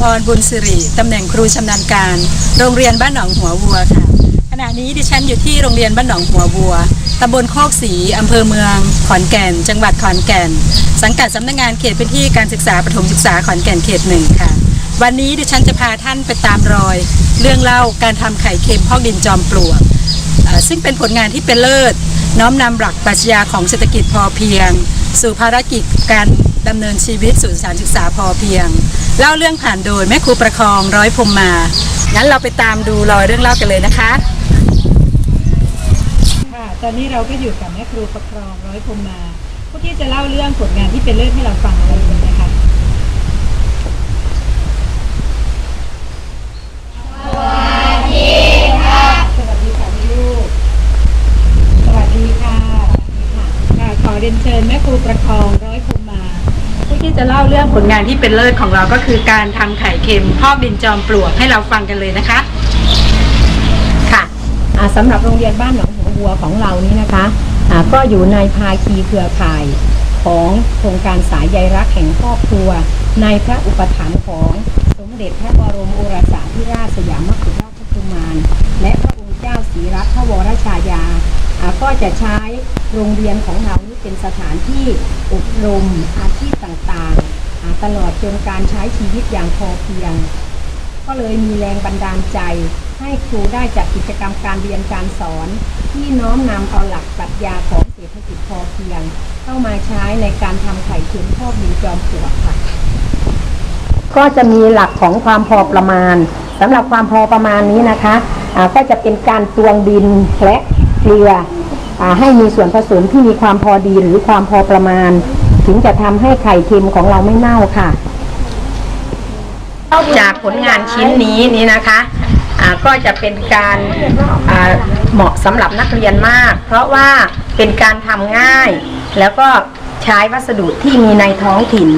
ฉันนางบางออนบุญสิริตำแหน่งครูชำนาญการ โรงเรียนบ้านหนองหัววัวค่ะ ขณะนี้ดิฉันอยู่ที่โรงเรียนบ้านหนองหัววัวตำบลโคกศรีอำเภอเมือง ขอนแก่น จังหวัดขอนแก่น สังกัดสำนักงานเขตพื้นที่การศึกษาประถมศึกษาขอนแก่นเขตหนึ่งค่ะ วันนี้ดิฉันจะพาท่านไปตามรอย เรื่องเล่าการทำไข่เค็มพอกดินจอมปลวกซึ่งเป็นผลงานที่เป็นเลิศ น้อมนำหลักปรัชญาของเศรษฐกิจพอเพียง สู่ภารกิจการ ดำเนินชีวิตสู่สถานศึกษาพอเพียง เล่าเรื่องผ่านโดยแม่ครูประคองร้อยพรมมา งั้นเราไปตามดูรอยเรื่องเล่ากันเลยนะคะ ค่ะ ตอนนี้เราก็อยู่กับแม่ครูประคองร้อยพรมมาผู้ที่จะเล่าเรื่องผลงานที่เป็นเลิศให้เราฟังกันเลยนะคะ สวัสดีค่ะลูก สวัสดีค่ะค่ะ ขอเรียนเชิญแม่ครูประคองร้อยภูมิมา ผู้ที่จะเล่าเรื่องผลงานที่เป็นเลิศของเราก็คือการทำไข่เค็มพอกดินจอมปลวกให้เราฟังกันเลยนะคะ ค่ะอ่าสำหรับโรงเรียนบ้านหนองหัววัวของเรานี้นะคะอ่าก็อยู่ในภาคีเครือข่ายของโครงการสายใยรักแห่งครอบครัว ในพระอุปถัมภ์ของสมเด็จพระบรมโอรสาธิราชสยามกุฎราชกุมาร และพระองค์เจ้าศรีรัตนวรชายาก็จะใช้โรงเรียนของเรานี้เป็นสถานที่อบรมอาชีพต่างๆ ตลอดจนการใช้ชีวิตอย่างพอเพียง ก็เลยมีแรงบันดาลใจ ให้ครูได้จัดกิจกรรมการเรียนการสอน ที่น้อมนำเอาหลักปรัชญาของเศรษฐกิจพอเพียง เข้ามาใช้ในการทำไข่เค็มพอกดินจอมปลวกค่ะ ก็จะมีหลักของความพอประมาณสำหรับความพอประมาณนี้นะคะะก็จะเป็นการตวงดินและเกลือให้มีส่วนผสมที่มีความพอดีหรือความพอประมาณ ถึงจะทำให้ไข่เค็มของเราไม่เน่าค่ะ จากผลงานชิ้นนี้นี้นะคะก็จะเป็นการเหมาะสำหรับนักเรียนมาก เพราะว่าเป็นการทำง่าย แล้วก็ใช้วัสดุที่มีในท้องถิ่น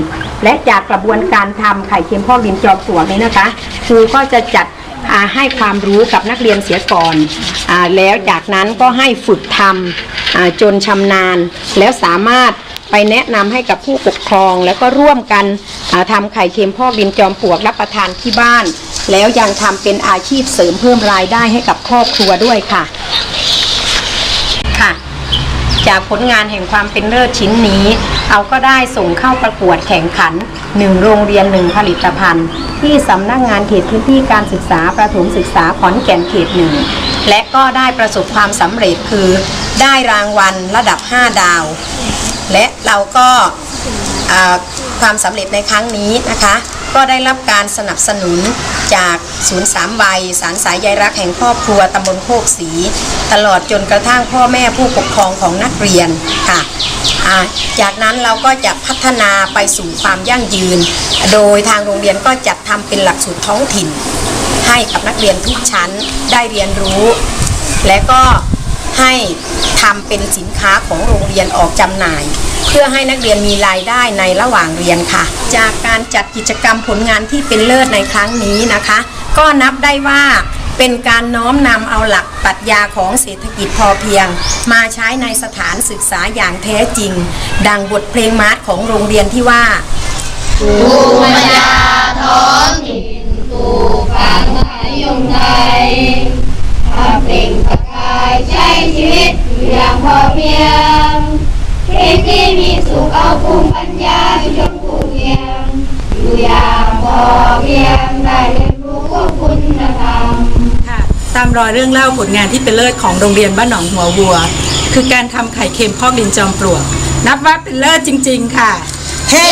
และจากกระบวนการทำไข่เค็มพ่อกดินจอมปลวกนี้นะคะครูก็จะจัดให้ความรู้กับนักเรียนเสียก่อนอแล้วจากนั้นก็ให้ฝึกทำจนชำนาญแล้วสามารถ ไปแนะนำให้กับผู้ปกครอง แล้วก็ร่วมกันอ่าทำไข่เค็มพอกดินจอมปลวกรับประทานที่บ้าน แล้วยังทำเป็นอาชีพเสริมเพิ่มรายได้ให้กับครอบครัวด้วยค่ะค่ะ จากผลงานแห่งความเป็นเลิศชิ้นนี้เราก็ได้ส่งเข้าประกวดแข่งขันหนึ่งโรงเรียนหนึ่งผลิตภัณฑ์ ที่สำนักงานเขตพื้นที่การศึกษาประถมศึกษาขอนแก่นเขตหนึ่งและก็ได้ประสบความสำเร็จคือ ได้รางวัลระดับ 5 ดาว และเราก็ความสำเร็จในครั้งนี้นะคะ ก็ได้รับการสนับสนุนจากศูนย์สามวัย สารสายใยรักแห่งครอบครัวตำบลโคกศรีตลอดจนกระทั่งพ่อแม่ผู้ปกครองของนักเรียนค่ะจากนั้นเราก็จะพัฒนาไปสู่ความยั่งยืน โดยทางโรงเรียนก็จัดทำเป็นหลักสูตรท้องถิ่น ให้กับนักเรียนทุกชั้นได้เรียนรู้ และก็ ให้ทำเป็นสินค้าของโรงเรียนออกจำหน่าย เพื่อให้นักเรียนมีรายได้ในระหว่างเรียนค่ะ จากการจัดกิจกรรมผลงานที่เป็นเลิศในครั้งนี้นะคะ ก็นับได้ว่าเป็นการน้อมนำเอาหลักปรัชญาของเศรษฐกิจพอเพียง มาใช้ในสถานศึกษาอย่างแท้จริง ดังบทเพลงมาร์ชของโรงเรียนที่ว่าภูมิย อย่างพอเพียงได้เรียนรู้คุณธรรมค่ะตามรอยเรื่องเล่าผลงานที่เป็นเลิศของโรงเรียนบ้านหนองหัววัว คือการทำไข่เค็มพอกดินจอมปลวก นับว่าเป็นเลิศจริง ๆ ค่ะเฮ้